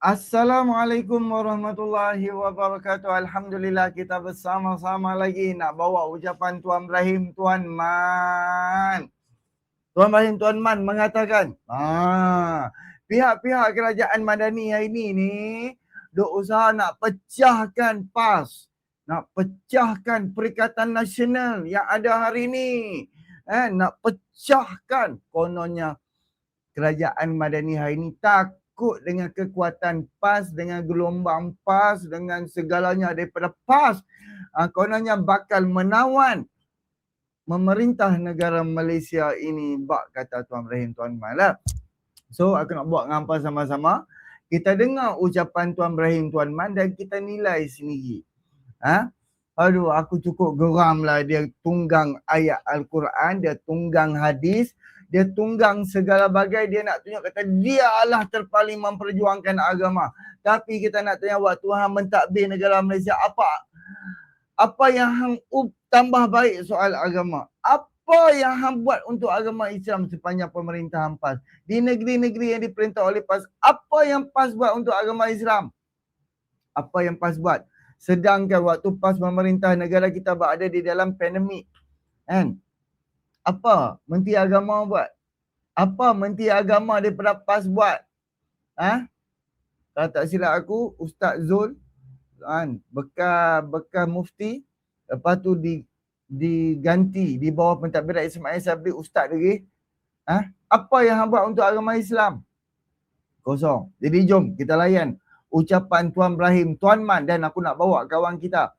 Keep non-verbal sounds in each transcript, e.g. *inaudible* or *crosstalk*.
Assalamualaikum warahmatullahi wabarakatuh. Alhamdulillah kita bersama-sama lagi nak bawa ucapan Tuan Ibrahim Tuan Man. Tuan Ibrahim Tuan Man mengatakan, ah, pihak-pihak kerajaan Madani hari ini ni duk usaha nak pecahkan PAS. Nak pecahkan Perikatan Nasional yang ada hari ini. Eh, nak pecahkan kononnya kerajaan Madani hari ini tak takut dengan kekuatan PAS, dengan gelombang PAS, dengan segalanya daripada PAS. Uh, kononnya bakal menawan memerintah negara Malaysia ini. Bak kata Tuan Ibrahim Tuan Man So aku nak buat dengan sama-sama. Kita dengar ucapan Tuan Ibrahim Tuan Man dan kita nilai sendiri. Ha? Aduh aku cukup geram lah dia tunggang ayat Al-Quran, dia tunggang hadis dia tunggang segala bagai dia nak tunjuk kata dia Allah terpaling memperjuangkan agama. Tapi kita nak tanya waktu Tuhan mentadbir negara Malaysia apa? Apa yang hang up tambah baik soal agama? Apa yang hang buat untuk agama Islam sepanjang pemerintahan PAS? Di negeri-negeri yang diperintah oleh PAS apa yang PAS buat untuk agama Islam? Apa yang PAS buat? Sedangkan waktu PAS memerintah negara kita berada di dalam pandemik kan apa menteri agama buat? Apa menteri agama daripada PAS buat? Ha? Kalau tak silap aku, Ustaz Zul kan, bekas bekas mufti lepas tu di diganti di bawah pentadbiran Ismail Sabri Ustaz lagi. Ha? Apa yang hang buat untuk agama Islam? Kosong. Jadi jom kita layan ucapan Tuan Ibrahim, Tuan Man dan aku nak bawa kawan kita.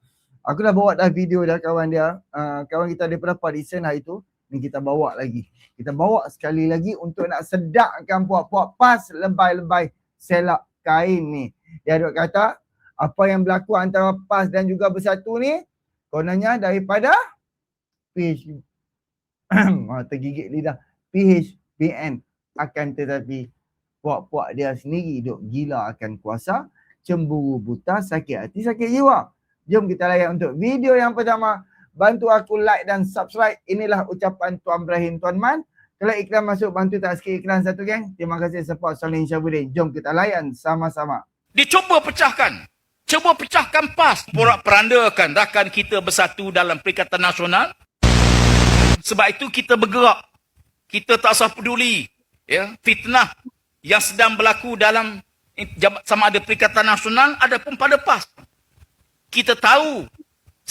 Aku dah bawa dah video dah kawan dia. Uh, kawan kita daripada Parisen hari tu ni kita bawa lagi. Kita bawa sekali lagi untuk nak sedakkan puak-puak pas lebay-lebay selak kain ni. Dia ada kata apa yang berlaku antara PAS dan juga bersatu ni kononnya daripada PH *clears throat* ah, tergigit lidah PHPN akan tetapi puak-puak dia sendiri duk gila akan kuasa cemburu buta sakit hati sakit jiwa. Jom kita layan untuk video yang pertama bantu aku like dan subscribe. Inilah ucapan Tuan Ibrahim Tuan Man. Kalau iklan masuk, bantu tak sikit iklan satu geng. Terima kasih support Salim Syabudin. Jom kita layan sama-sama. Dicuba pecahkan. Cuba pecahkan PAS. Porak perandakan rakan kita bersatu dalam Perikatan Nasional. Sebab itu kita bergerak. Kita tak usah peduli. Ya, fitnah yang sedang berlaku dalam sama ada Perikatan Nasional pun pada PAS. Kita tahu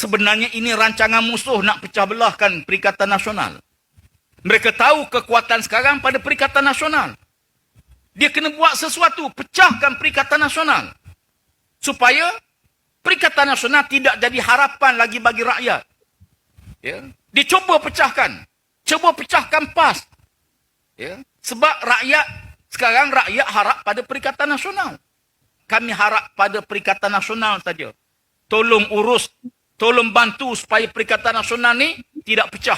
Sebenarnya ini rancangan musuh nak pecah belahkan Perikatan Nasional. Mereka tahu kekuatan sekarang pada Perikatan Nasional. Dia kena buat sesuatu, pecahkan Perikatan Nasional. Supaya Perikatan Nasional tidak jadi harapan lagi bagi rakyat. Ya. Dia cuba pecahkan. Cuba pecahkan PAS. Ya. Sebab rakyat, sekarang rakyat harap pada Perikatan Nasional. Kami harap pada Perikatan Nasional saja. Tolong urus tolong bantu supaya Perikatan Nasional ni tidak pecah.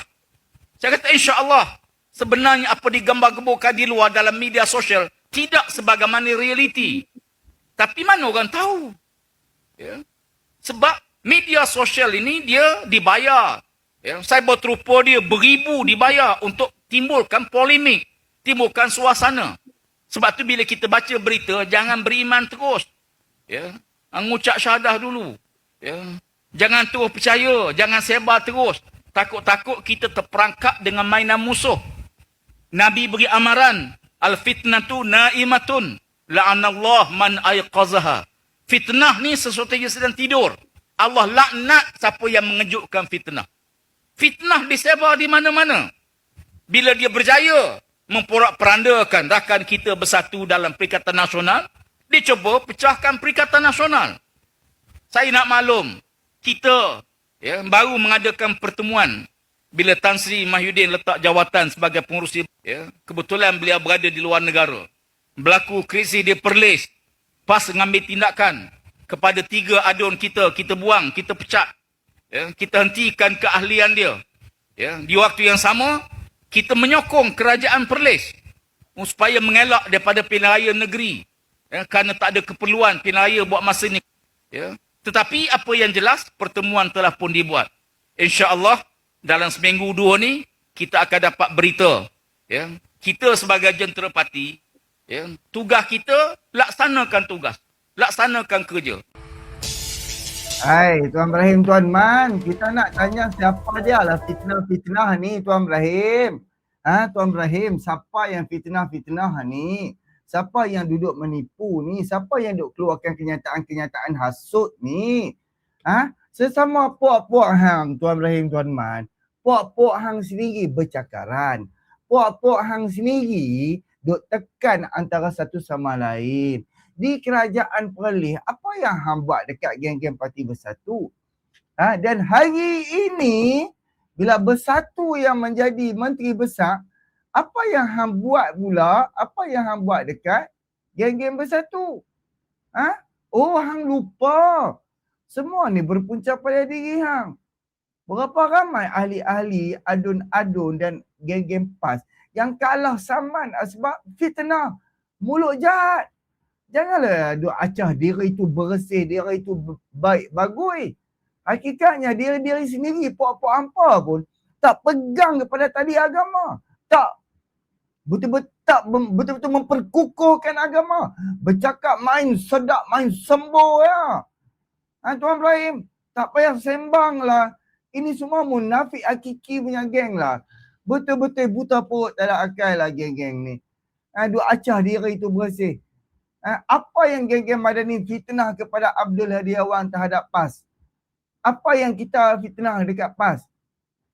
Saya kata insya Allah sebenarnya apa digambar-gemburkan di luar dalam media sosial tidak sebagaimana realiti. Tapi mana orang tahu? Ya. Sebab media sosial ini dia dibayar. Ya. Cyber trooper dia beribu dibayar untuk timbulkan polemik. Timbulkan suasana. Sebab tu bila kita baca berita, jangan beriman terus. Ya. Mengucap syahadah dulu. Ya. Jangan terus percaya, jangan sebar terus. Takut-takut kita terperangkap dengan mainan musuh. Nabi beri amaran, al-fitnatu naimatun, la'anallah man ayqazaha. Fitnah ni sesuatu yang sedang tidur. Allah laknat siapa yang mengejutkan fitnah. Fitnah disebar di mana-mana. Bila dia berjaya memporak perandakan rakan kita bersatu dalam Perikatan Nasional, dia cuba pecahkan Perikatan Nasional. Saya nak maklum, kita ya, baru mengadakan pertemuan bila Tan Sri Mahyudin letak jawatan sebagai pengurusi. Ya, kebetulan beliau berada di luar negara. Berlaku krisis di Perlis. Pas mengambil tindakan kepada tiga adun kita, kita buang, kita pecat. Ya, kita hentikan keahlian dia. Ya, di waktu yang sama, kita menyokong kerajaan Perlis supaya mengelak daripada pilihan negeri. Ya, kerana tak ada keperluan pilihan buat masa ini. Ya, tetapi apa yang jelas, pertemuan telah pun dibuat. InsyaAllah, dalam seminggu dua ni, kita akan dapat berita. Ya. Kita sebagai jentera parti, Ya, tugas kita laksanakan tugas, laksanakan kerja. Hai, Tuan Ibrahim, Tuan Man. Kita nak tanya siapa dia lah fitnah-fitnah ni, Tuan Ibrahim. Ha, Tuan Ibrahim, siapa yang fitnah-fitnah ni? Siapa yang duduk menipu ni? Siapa yang duduk keluarkan kenyataan-kenyataan hasut ni? Ha? Sesama puak-puak hang, Tuan Ibrahim, Tuan Man. Puak-puak hang sendiri bercakaran. Puak-puak hang sendiri duk tekan antara satu sama lain di kerajaan Perlis, apa yang hang buat dekat geng-geng parti bersatu? Ha, dan hari ini, bila bersatu yang menjadi menteri besar, apa yang hang buat pula, apa yang hang buat dekat geng-geng bersatu? Ha? Oh, hang lupa. Semua ni berpunca pada diri hang. Berapa ramai ahli-ahli adun-adun dan geng-geng PAS yang kalah saman sebab fitnah. Mulut jahat. Janganlah duk acah diri itu bersih, diri itu baik, bagus. Hakikatnya diri-diri sendiri puak-puak hampa pun tak pegang kepada tali agama. Tak betul-betul betul-betul memperkukuhkan agama. Bercakap main sedap, main sembuh ya. Ha, Tuan Ibrahim, tak payah sembang lah. Ini semua munafik hakiki punya geng lah. Betul-betul buta perut dalam akal lah geng-geng ni. Ha, duk acah diri itu bersih. Ha, apa yang geng-geng Madani fitnah kepada Abdul Hadiawan terhadap PAS? Apa yang kita fitnah dekat PAS?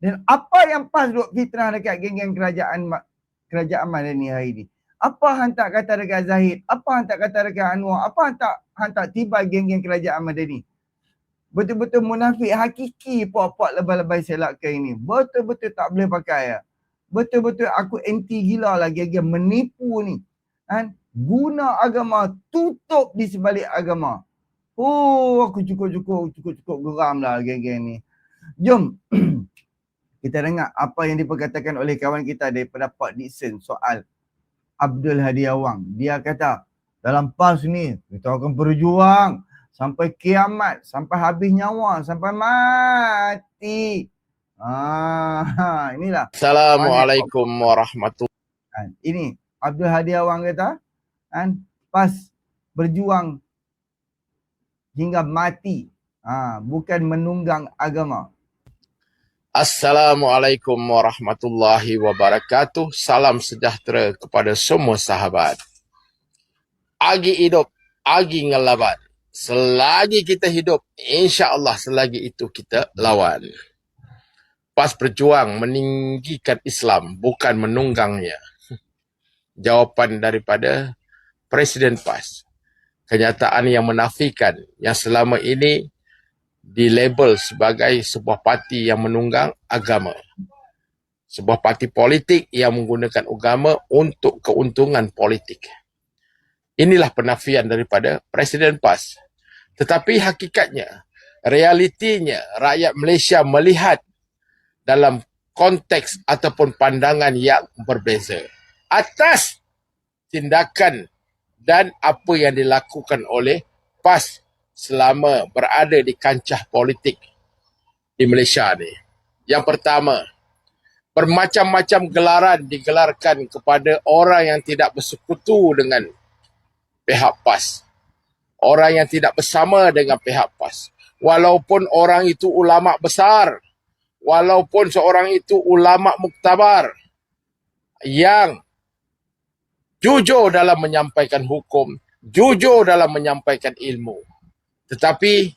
Dan apa yang PAS duk fitnah dekat geng-geng kerajaan kerajaan Madani hari ini? Apa hantar kata dekat Zahid? Apa hantar kata dekat Anwar? Apa hantar hantar tiba geng-geng kerajaan Madani? Betul-betul munafik hakiki puak-puak lebay-lebay selakkan ini. Betul-betul tak boleh pakai ya. Betul-betul aku anti gila lah geng-geng menipu ni. Kan? guna agama, tutup di sebalik agama. Oh, aku cukup-cukup, cukup-cukup geram lah geng-geng ni. Jom, *clears throat* kita dengar apa yang diperkatakan oleh kawan kita daripada Pak Dixon soal Abdul Hadi Awang. Dia kata, dalam PAS ni, kita akan berjuang sampai kiamat, sampai habis nyawa, sampai mati. Ah, inilah. Assalamualaikum warahmatullahi Ini Abdul Hadi Awang kata, kan pas berjuang hingga mati ha, bukan menunggang agama Assalamualaikum warahmatullahi wabarakatuh. Salam sejahtera kepada semua sahabat. Agi hidup, agi ngelaban Selagi kita hidup, insya Allah selagi itu kita lawan. PAS berjuang meninggikan Islam, bukan menunggangnya. Jawapan daripada Presiden PAS. Kenyataan yang menafikan yang selama ini dilabel sebagai sebuah parti yang menunggang agama. Sebuah parti politik yang menggunakan agama untuk keuntungan politik. Inilah penafian daripada Presiden PAS. Tetapi hakikatnya, realitinya rakyat Malaysia melihat dalam konteks ataupun pandangan yang berbeza. Atas tindakan dan apa yang dilakukan oleh PAS selama berada di kancah politik di Malaysia ni. Yang pertama, bermacam-macam gelaran digelarkan kepada orang yang tidak bersekutu dengan pihak PAS. Orang yang tidak bersama dengan pihak PAS. Walaupun orang itu ulama besar, walaupun seorang itu ulama muktabar yang jujur dalam menyampaikan hukum, jujur dalam menyampaikan ilmu. Tetapi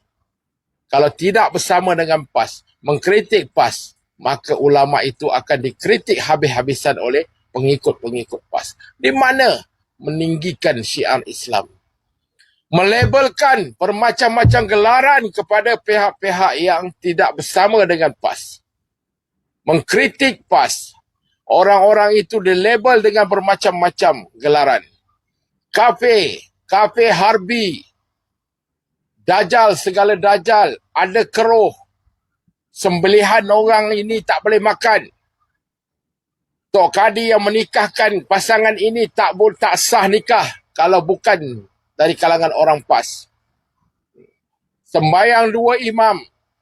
kalau tidak bersama dengan PAS, mengkritik PAS, maka ulama itu akan dikritik habis-habisan oleh pengikut-pengikut PAS. Di mana meninggikan syiar Islam. Melabelkan bermacam-macam gelaran kepada pihak-pihak yang tidak bersama dengan PAS. Mengkritik PAS, orang-orang itu dilabel dengan bermacam-macam gelaran. Kafe, kafe harbi, dajal segala dajal, ada keruh. Sembelihan orang ini tak boleh makan. Tok Kadi yang menikahkan pasangan ini tak boleh tak sah nikah kalau bukan dari kalangan orang PAS. Sembayang dua imam,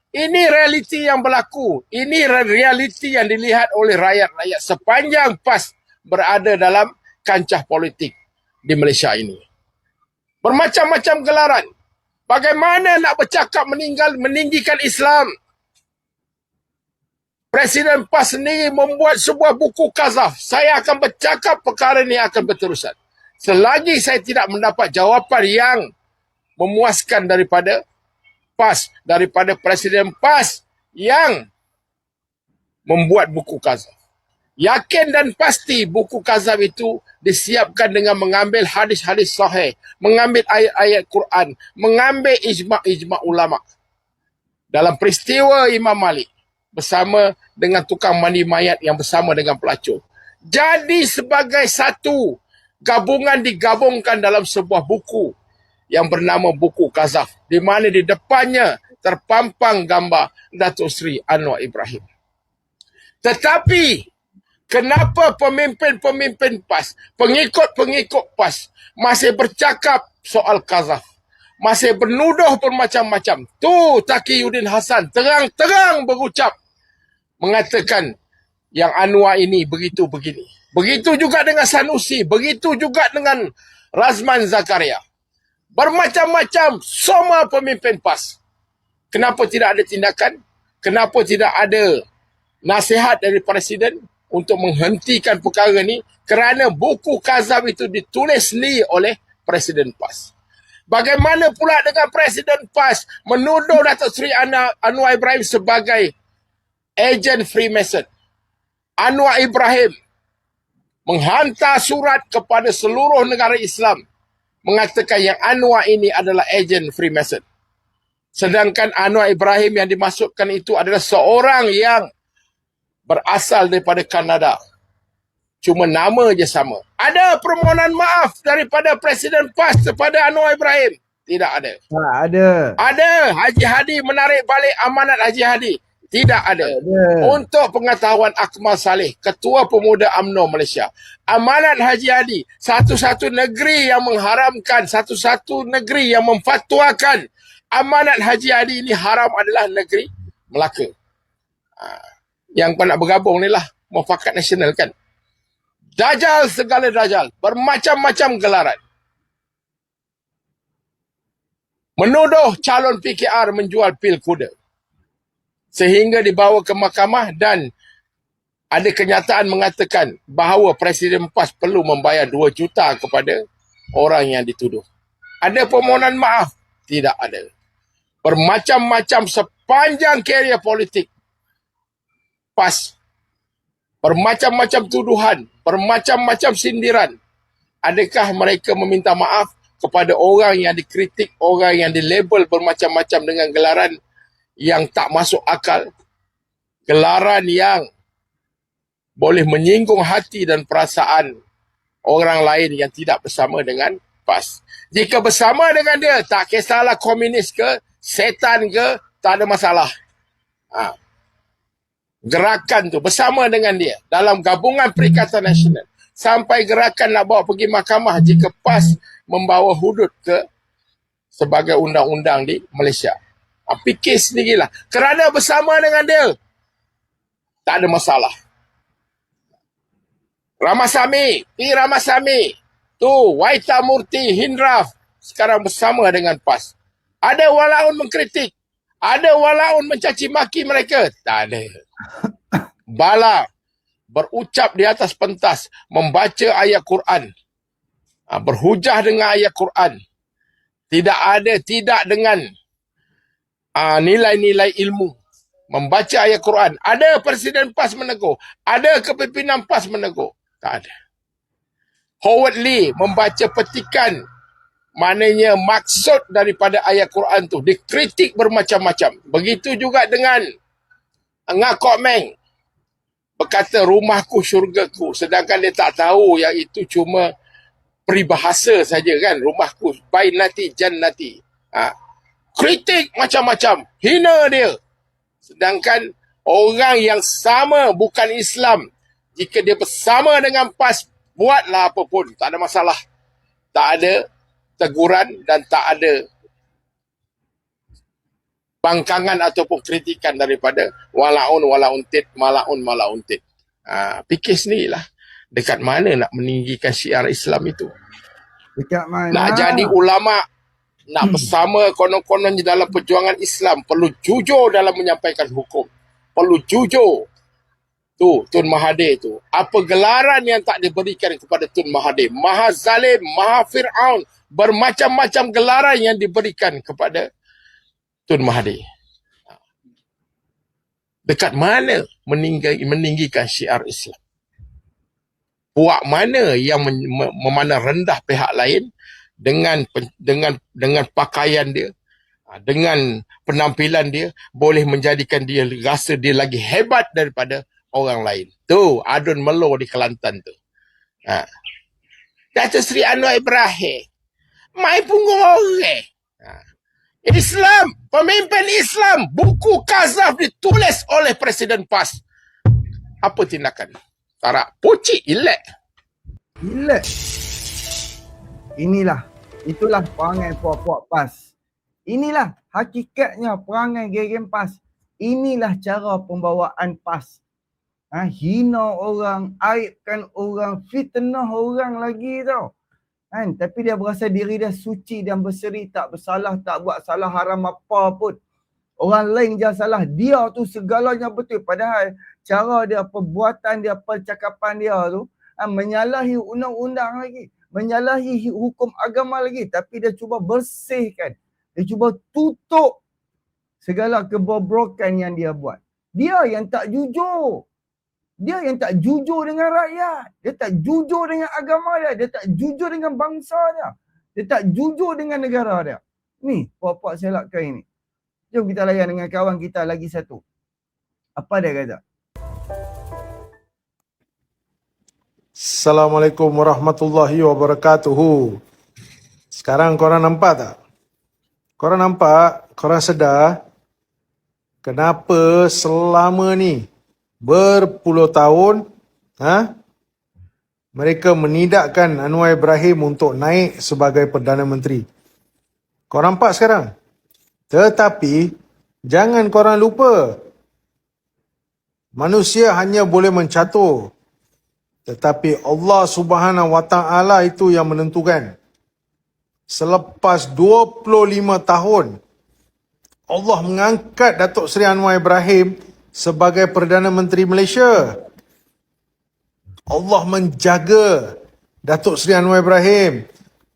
ini realiti yang berlaku. Ini realiti yang dilihat oleh rakyat-rakyat sepanjang PAS berada dalam kancah politik. di Malaysia ini. Bermacam-macam gelaran. Bagaimana nak bercakap meninggal meninggikan Islam? Presiden PAS sendiri membuat sebuah buku kazaf. Saya akan bercakap perkara ini akan berterusan. Selagi saya tidak mendapat jawapan yang memuaskan daripada PAS, daripada Presiden PAS yang membuat buku kazaf. Yakin dan pasti buku kazaf itu disiapkan dengan mengambil hadis-hadis sahih, mengambil ayat-ayat Quran, mengambil ijma'-ijma' ulama. Dalam peristiwa Imam Malik bersama dengan tukang mandi mayat yang bersama dengan pelacur. Jadi sebagai satu gabungan digabungkan dalam sebuah buku yang bernama buku kazaf di mana di depannya terpampang gambar Datuk Seri Anwar Ibrahim. Tetapi kenapa pemimpin-pemimpin PAS, pengikut-pengikut PAS masih bercakap soal kazaf? Masih bernuduh bermacam-macam. Tu Taqiyuddin Hasan terang-terang berucap mengatakan yang Anwar ini begitu begini. Begitu juga dengan Sanusi, begitu juga dengan Razman Zakaria. Bermacam-macam semua pemimpin PAS. Kenapa tidak ada tindakan? Kenapa tidak ada nasihat dari Presiden untuk menghentikan perkara ini? Kerana buku kazab itu ditulis sendiri oleh Presiden PAS. Bagaimana pula dengan Presiden PAS menuduh Datuk Seri Anwar Ibrahim sebagai ejen Freemason? Anwar Ibrahim menghantar surat kepada seluruh negara Islam mengatakan yang Anwar ini adalah ejen Freemason. Sedangkan Anwar Ibrahim yang dimasukkan itu adalah seorang yang berasal daripada Kanada. Cuma nama je sama. Ada permohonan maaf daripada Presiden PAS kepada Anwar Ibrahim? Tidak ada. Tak ada. Ada. Haji Hadi menarik balik amanat Haji Hadi. Tidak ada. ada. Untuk pengetahuan Akmal Saleh, Ketua Pemuda UMNO Malaysia. Amanat Haji Hadi, satu-satu negeri yang mengharamkan, satu-satu negeri yang memfatwakan amanat Haji Hadi ini haram adalah negeri Melaka. Ha. Yang nak bergabung ni lah, mufakat nasional kan. Dajal segala dajal. Bermacam-macam gelaran. Menuduh calon PKR menjual pil kuda. Sehingga dibawa ke mahkamah dan ada kenyataan mengatakan bahawa Presiden PAS perlu membayar 2 juta kepada orang yang dituduh. Ada permohonan maaf? Tidak ada. Bermacam-macam sepanjang kerjaya politik PAS bermacam-macam tuduhan, bermacam-macam sindiran. Adakah mereka meminta maaf kepada orang yang dikritik, orang yang dilabel bermacam-macam dengan gelaran yang tak masuk akal? Gelaran yang boleh menyinggung hati dan perasaan orang lain yang tidak bersama dengan PAS. Jika bersama dengan dia, tak kisahlah komunis ke, setan ke, tak ada masalah. Ha gerakan tu bersama dengan dia dalam gabungan Perikatan Nasional sampai gerakan nak bawa pergi mahkamah jika PAS membawa hudud ke sebagai undang-undang di Malaysia. Ha, fikir sendirilah. Kerana bersama dengan dia, tak ada masalah. Ramasami, P. Ramasami, tu Waita Murti, Hindraf, sekarang bersama dengan PAS. Ada walaun mengkritik, ada walaun mencaci maki mereka. Tak ada. *laughs* Bala berucap di atas pentas, membaca ayat Quran. Ha, berhujah dengan ayat Quran. Tidak ada, tidak dengan ha, nilai-nilai ilmu. Membaca ayat Quran. Ada Presiden PAS menegur. Ada kepimpinan PAS menegur. Tak ada. Howard Lee membaca petikan Maknanya maksud daripada ayat Quran tu dikritik bermacam-macam. Begitu juga dengan Ngak Kok Meng. Berkata rumahku syurgaku. Sedangkan dia tak tahu yang itu cuma peribahasa saja kan. Rumahku bain nanti jan nanti. Ha. Kritik macam-macam. Hina dia. Sedangkan orang yang sama bukan Islam. Jika dia bersama dengan PAS, buatlah apa pun. Tak ada masalah. Tak ada teguran dan tak ada bangkangan ataupun kritikan daripada walaun walaun tit malaun malaun tit. Ha, fikir sendirilah dekat mana nak meninggikan syiar Islam itu. Dekat mana? Nak jadi ulama, nak Hmm. bersama konon-kononnya dalam perjuangan Islam, perlu jujur dalam menyampaikan hukum. Perlu jujur. Tu, Tun Mahathir tu. Apa gelaran yang tak diberikan kepada Tun Mahathir? Maha Zalim, Maha Fir'aun. Bermacam-macam gelaran yang diberikan kepada Tun Mahathir. Dekat mana meninggi, meninggikan syiar Islam? Puak mana yang memandang rendah pihak lain dengan dengan dengan pakaian dia, ah, dengan penampilan dia boleh menjadikan dia rasa dia lagi hebat daripada orang lain. Tu adun melo di Kelantan tu. Ha. Datuk Seri Anwar Ibrahim. Mai punggung orang. Ha. Islam, pemimpin Islam, buku kazaf ditulis oleh Presiden PAS. Apa tindakan? Tarak pocik elek. Gila. Inilah. Itulah perangai puak-puak PAS. Inilah hakikatnya perangai geng PAS. Inilah cara pembawaan PAS. Ha, hina orang, aibkan orang, fitnah orang lagi tau. Kan? Tapi dia berasa diri dia suci dan berseri, tak bersalah, tak buat salah haram apa pun. Orang lain je salah, dia tu segalanya betul. Padahal cara dia, perbuatan dia, percakapan dia tu ha, menyalahi undang-undang lagi. Menyalahi hukum agama lagi. Tapi dia cuba bersihkan. Dia cuba tutup segala kebobrokan yang dia buat. Dia yang tak jujur. Dia yang tak jujur dengan rakyat. Dia tak jujur dengan agama dia. Dia tak jujur dengan bangsa dia. Dia tak jujur dengan negara dia. Ni puak-puak selak kau ini. Jom kita layan dengan kawan kita lagi satu. Apa dia kata? Assalamualaikum warahmatullahi wabarakatuh. Sekarang korang nampak tak? Korang nampak, korang sedar kenapa selama ni berpuluh tahun ha, mereka menidakkan Anwar Ibrahim untuk naik sebagai Perdana Menteri. Korang nampak sekarang? Tetapi jangan korang lupa manusia hanya boleh mencatur tetapi Allah Subhanahu Wa Taala itu yang menentukan. Selepas 25 tahun Allah mengangkat Datuk Seri Anwar Ibrahim sebagai Perdana Menteri Malaysia. Allah menjaga Datuk Seri Anwar Ibrahim.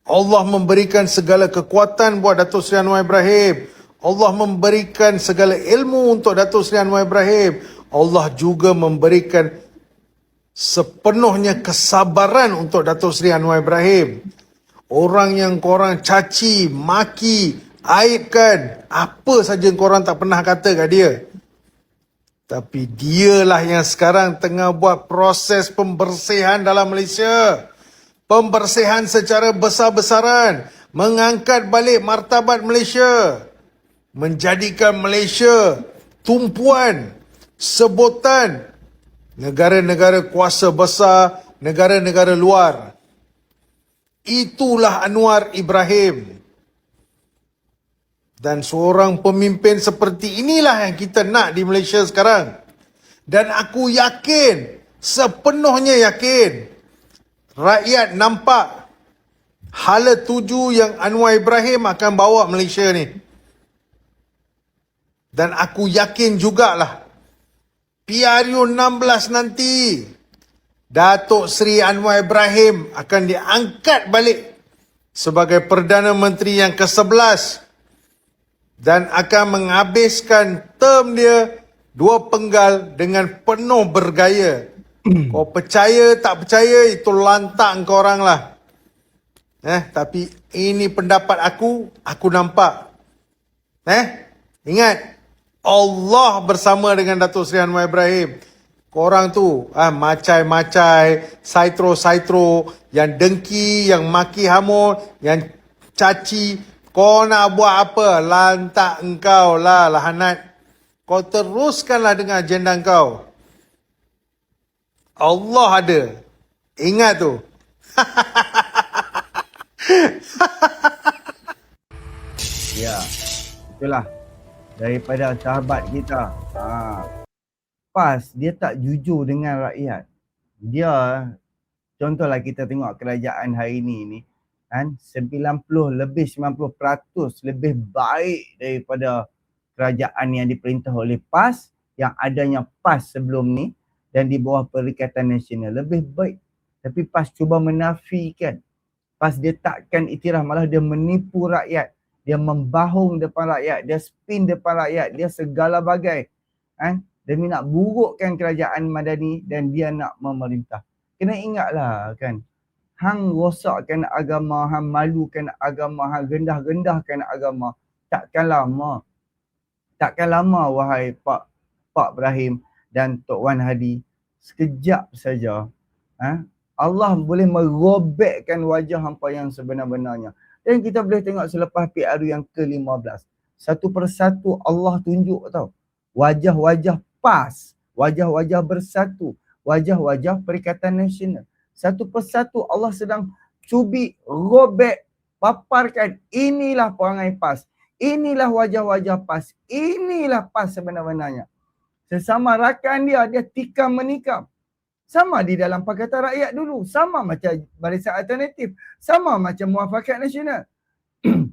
Allah memberikan segala kekuatan buat Datuk Seri Anwar Ibrahim. Allah memberikan segala ilmu untuk Datuk Seri Anwar Ibrahim. Allah juga memberikan sepenuhnya kesabaran untuk Datuk Seri Anwar Ibrahim. Orang yang korang caci, maki, aibkan, apa saja yang korang tak pernah kata kat dia. Tapi dialah yang sekarang tengah buat proses pembersihan dalam Malaysia. Pembersihan secara besar-besaran. Mengangkat balik martabat Malaysia. Menjadikan Malaysia tumpuan, sebutan negara-negara kuasa besar, negara-negara luar. Itulah Anwar Ibrahim. Dan seorang pemimpin seperti inilah yang kita nak di Malaysia sekarang. Dan aku yakin, sepenuhnya yakin, rakyat nampak hala tuju yang Anwar Ibrahim akan bawa Malaysia ni. Dan aku yakin jugalah, PRU 16 nanti, Datuk Seri Anwar Ibrahim akan diangkat balik sebagai Perdana Menteri yang ke-11 dan akan menghabiskan term dia dua penggal dengan penuh bergaya. kau percaya tak percaya itu lantak kau orang lah. Eh, tapi ini pendapat aku, aku nampak. Eh, ingat Allah bersama dengan Datuk Seri Anwar Ibrahim. Korang tu ah macai-macai, saitro-saitro, yang dengki, yang maki hamur, yang caci, kau nak buat apa? Lantak engkau lah lahanat. Kau teruskanlah dengan agenda kau. Allah ada. Ingat tu. *laughs* Ya, itulah daripada sahabat kita. Ha. Pas dia tak jujur dengan rakyat. Dia contohlah kita tengok kerajaan hari ini ni. Kan? 90 lebih 90% lebih baik daripada kerajaan yang diperintah oleh PAS yang adanya PAS sebelum ni dan di bawah Perikatan Nasional. Lebih baik. Tapi PAS cuba menafikan. PAS dia takkan iktiraf malah dia menipu rakyat. Dia membahung depan rakyat. Dia spin depan rakyat. Dia segala bagai. Kan? Demi nak burukkan kerajaan Madani dan dia nak memerintah. Kena ingatlah kan hang rosakkan agama, hang malukan agama, hang gendah-gendahkan agama. Takkan lama. Takkan lama wahai Pak Pak Ibrahim dan Tok Wan Hadi. Sekejap saja. Ha? Allah boleh merobekkan wajah hampa yang sebenar-benarnya. Dan kita boleh tengok selepas PRU yang ke-15. Satu persatu Allah tunjuk tau. Wajah-wajah PAS. Wajah-wajah bersatu. Wajah-wajah Perikatan Nasional satu persatu Allah sedang cubik, robek, paparkan inilah perangai PAS. Inilah wajah-wajah PAS. Inilah PAS sebenar-benarnya. Sesama rakan dia, dia tikam menikam. Sama di dalam Pakatan Rakyat dulu. Sama macam Barisan Alternatif. Sama macam Muafakat Nasional. *clears throat*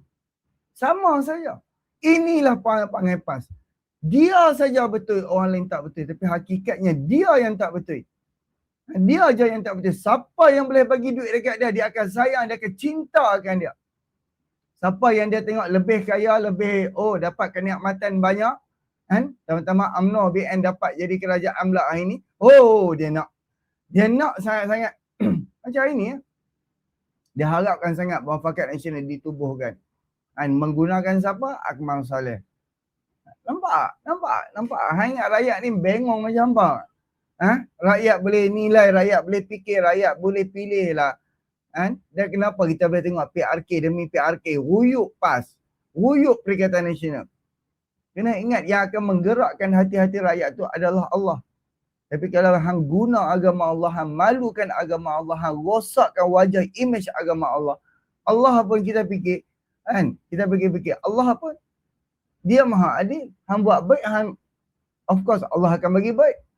Sama saja. Inilah perangai PAS. Dia saja betul, orang lain tak betul. Tapi hakikatnya dia yang tak betul. Dia aja yang tak betul. Siapa yang boleh bagi duit dekat dia, dia akan sayang, dia akan cinta akan dia. Siapa yang dia tengok lebih kaya, lebih, oh dapat kenikmatan banyak. Kan? Teman-teman UMNO BN dapat jadi kerajaan pula hari ni. Oh dia nak. Dia nak sangat-sangat. *clears throat* Macam hari ni ya. Dia harapkan sangat bahawa fakat nasional ditubuhkan. Dan menggunakan siapa? Akmal Saleh. Nampak? Nampak? Nampak? Ingat rakyat ni bengong macam apa? Ha? Rakyat boleh nilai, rakyat boleh fikir, rakyat boleh pilih lah. Ha? Dan kenapa kita boleh tengok PRK demi PRK, ruyuk PAS, ruyuk Perikatan Nasional. Kena ingat yang akan menggerakkan hati-hati rakyat tu adalah Allah. Tapi kalau hang guna agama Allah, hang malukan agama Allah, hang rosakkan wajah image agama Allah. Allah pun kita fikir, kan? Kita fikir-fikir, Allah pun dia maha adil. Hang buat baik, hang, of course Allah akan bagi baik.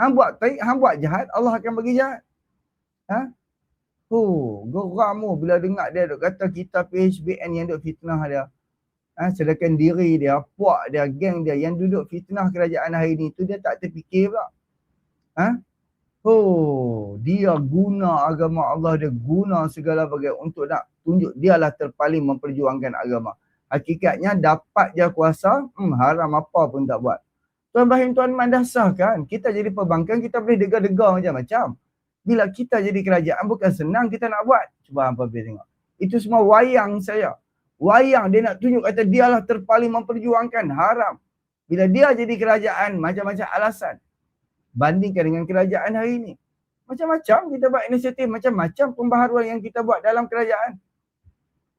Hang buat baik, hang buat jahat, Allah akan bagi jahat. Ha? Oh, geramu bila dengar dia duk kata kita PHBN yang duk fitnah dia. Ha, sedangkan diri dia, puak dia, geng dia yang duduk fitnah kerajaan hari ni tu dia tak terfikir pula. Ha? Oh, dia guna agama Allah, dia guna segala bagai untuk nak tunjuk dialah terpaling memperjuangkan agama. Hakikatnya dapat dia kuasa, hmm, haram apa pun tak buat. Tuan Bahim Tuan Man dah sah kan? Kita jadi perbankan, kita boleh degar-degar macam-macam. Bila kita jadi kerajaan, bukan senang kita nak buat. Cuba hampa boleh tengok. Itu semua wayang saya. Wayang dia nak tunjuk kata dialah terpaling memperjuangkan haram. Bila dia jadi kerajaan, macam-macam alasan. Bandingkan dengan kerajaan hari ini. Macam-macam kita buat inisiatif, macam-macam pembaharuan yang kita buat dalam kerajaan.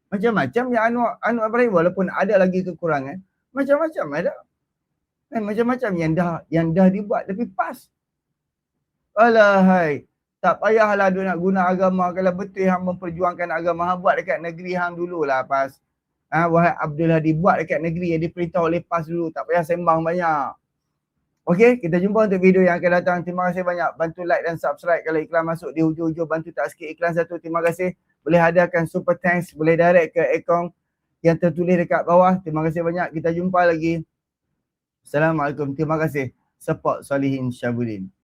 Macam-macam yang Anwar, Anwar Ibrahim walaupun ada lagi kekurangan. Macam-macam ada. Kan macam-macam yang dah yang dah dibuat tapi pas. Alahai. Tak payahlah dia nak guna agama kalau betul hang memperjuangkan agama hang buat dekat negeri hang dululah pas. Ha, wahai Abdul Hadi buat dekat negeri yang diperintah oleh PAS dulu. Tak payah sembang banyak. Okey, kita jumpa untuk video yang akan datang. Terima kasih banyak. Bantu like dan subscribe kalau iklan masuk di hujung-hujung. Bantu tak sikit iklan satu. Terima kasih. Boleh hadiahkan super thanks. Boleh direct ke akaun yang tertulis dekat bawah. Terima kasih banyak. Kita jumpa lagi. Assalamualaikum. Terima kasih. Support Salihin Syabudin.